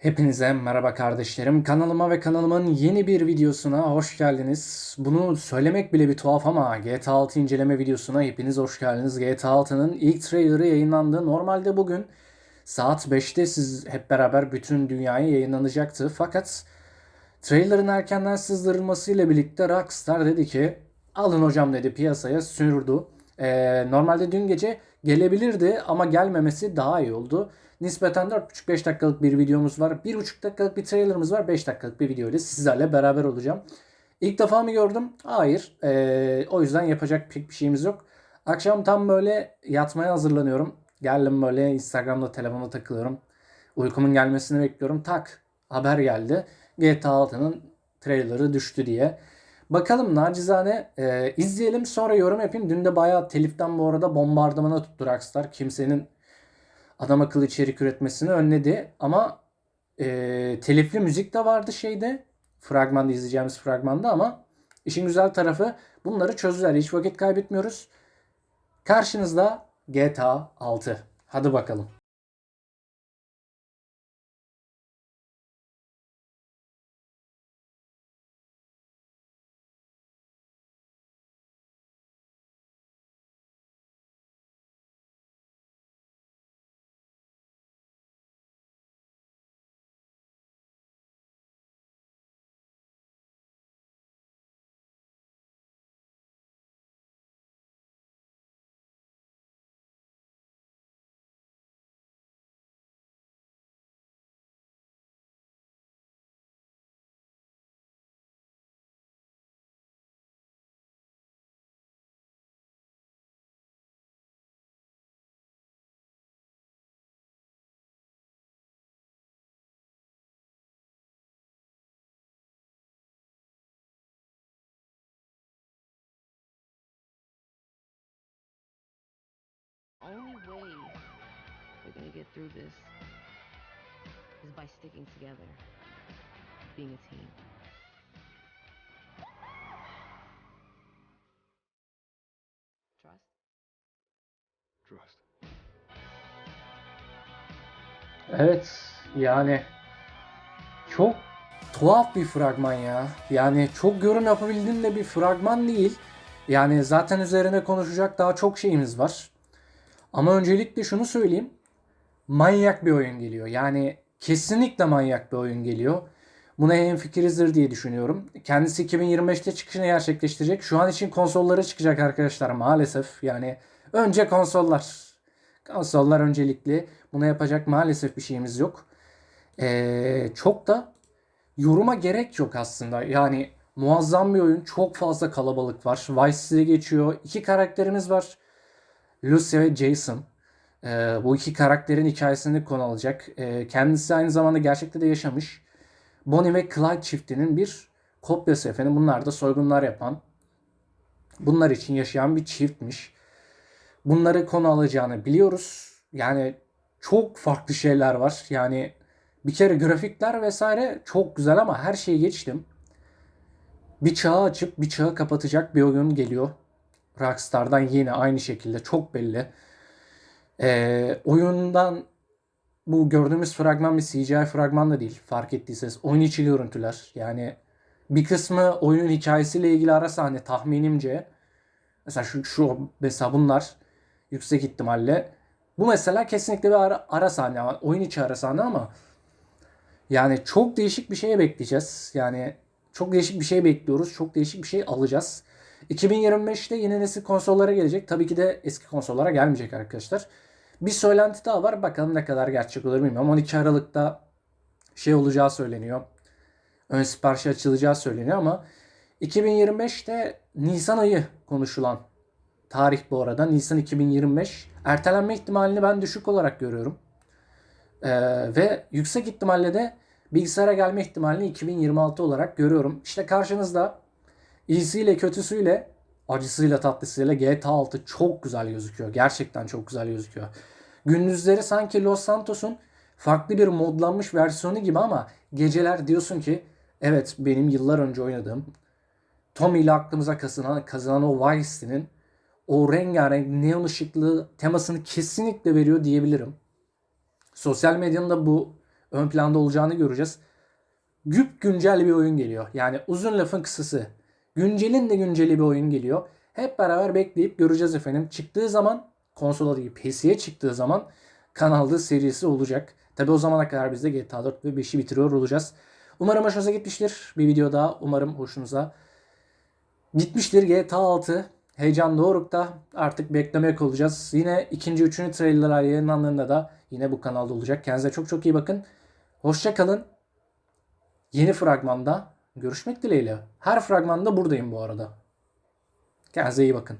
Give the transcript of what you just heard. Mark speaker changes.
Speaker 1: Hepinize merhaba kardeşlerim. Kanalıma ve kanalımın yeni bir videosuna hoş geldiniz. Bunu söylemek bile bir tuhaf ama GTA 6 inceleme videosuna hepiniz hoş geldiniz. GTA 6'nın ilk trailerı yayınlandı. Normalde bugün saat 5'te siz hep beraber bütün dünyaya yayınlanacaktı. Fakat trailerın erkenden sızdırılmasıyla birlikte Rockstar dedi ki alın hocam dedi piyasaya sürdü. Ee, normalde dün gece gelebilirdi ama gelmemesi daha iyi oldu. Nispeten 4,5-5 dakikalık bir videomuz var. 1,5 dakikalık bir trailerımız var. 5 dakikalık bir video ile sizlerle beraber olacağım. İlk defa mı gördüm? Hayır. Ee, o yüzden yapacak pek bir şeyimiz yok. Akşam tam böyle yatmaya hazırlanıyorum. Geldim böyle Instagram'da telefona takılıyorum. Uykumun gelmesini bekliyorum. Tak haber geldi. GTA 6'nın trailerı düştü diye. Bakalım nacizane e, izleyelim sonra yorum yapayım. Dün de bayağı teliften bu arada bombardımana tuttu Rockstar. Kimsenin adam akıllı içerik üretmesini önledi. Ama e, telifli müzik de vardı şeyde. Fragmanda izleyeceğimiz fragmanda ama işin güzel tarafı bunları çözdüler. Hiç vakit kaybetmiyoruz. Karşınızda GTA 6. Hadi bakalım.
Speaker 2: Only way we're gonna get through this is by sticking together, being a team. Trust?
Speaker 3: Trust.
Speaker 1: Evet yani çok tuhaf bir fragman ya. Yani çok yorum yapabildiğim de bir fragman değil. Yani zaten üzerine konuşacak daha çok şeyimiz var. Ama öncelikle şunu söyleyeyim. Manyak bir oyun geliyor. Yani kesinlikle manyak bir oyun geliyor. Buna hemfikirizdir diye düşünüyorum. Kendisi 2025'te çıkışını gerçekleştirecek. Şu an için konsollara çıkacak arkadaşlar maalesef. Yani önce konsollar. Konsollar öncelikli. Buna yapacak maalesef bir şeyimiz yok. Ee, çok da yoruma gerek yok aslında. Yani muazzam bir oyun. Çok fazla kalabalık var. Vice City'de geçiyor. İki karakterimiz var. Lucy ve Jason. Ee, bu iki karakterin hikayesini konu alacak. Ee, kendisi aynı zamanda gerçekte de yaşamış. Bonnie ve Clyde çiftinin bir kopyası efendim. Bunlar da soygunlar yapan, bunlar için yaşayan bir çiftmiş. Bunları konu alacağını biliyoruz. Yani çok farklı şeyler var. Yani bir kere grafikler vesaire çok güzel ama her şeyi geçtim. Bir çağı açıp bir çağı kapatacak bir oyun geliyor. Rockstar'dan yine aynı şekilde çok belli. Ee, oyundan bu gördüğümüz fragman bir CGI fragman da değil fark ettiyseniz. Oyun içi görüntüler. Yani bir kısmı oyunun hikayesiyle ilgili ara sahne tahminimce. Mesela şu, şu mesela bunlar yüksek ihtimalle. Bu mesela kesinlikle bir ara, ara sahne. Oyun içi ara sahne ama yani çok değişik bir şeye bekleyeceğiz. Yani çok değişik bir şey bekliyoruz. Çok değişik bir şey alacağız. 2025'te yeni nesil konsollara gelecek. Tabii ki de eski konsollara gelmeyecek arkadaşlar. Bir söylenti daha var. Bakalım ne kadar gerçek olur bilmiyorum. 12 Aralık'ta şey olacağı söyleniyor. Ön siparişi açılacağı söyleniyor ama 2025'te Nisan ayı konuşulan tarih bu arada. Nisan 2025. Ertelenme ihtimalini ben düşük olarak görüyorum. Ee, ve yüksek ihtimalle de bilgisayara gelme ihtimalini 2026 olarak görüyorum. İşte karşınızda iyisiyle kötüsüyle acısıyla tatlısıyla GTA 6 çok güzel gözüküyor. Gerçekten çok güzel gözüküyor. Gündüzleri sanki Los Santos'un farklı bir modlanmış versiyonu gibi ama geceler diyorsun ki evet benim yıllar önce oynadığım Tommy ile aklımıza kazınan, kazanan o Vice City'nin o rengarenk neon ışıklı temasını kesinlikle veriyor diyebilirim. Sosyal medyanın da bu ön planda olacağını göreceğiz. Güp güncel bir oyun geliyor. Yani uzun lafın kısası. Güncelin de günceli bir oyun geliyor. Hep beraber bekleyip göreceğiz efendim. Çıktığı zaman konsola değil PC'ye çıktığı zaman kanalda serisi olacak. Tabi o zamana kadar biz de GTA 4 ve 5'i bitiriyor olacağız. Umarım hoşunuza gitmiştir. Bir video daha umarım hoşunuza gitmiştir. GTA 6 heyecan doğrukta artık beklemek olacağız. Yine ikinci, üçüncü trailerlar yayınlandığında da yine bu kanalda olacak. Kendinize çok çok iyi bakın. Hoşça kalın. Yeni fragmanda görüşmek dileğiyle. Her fragmanda buradayım bu arada. Kendinize iyi bakın.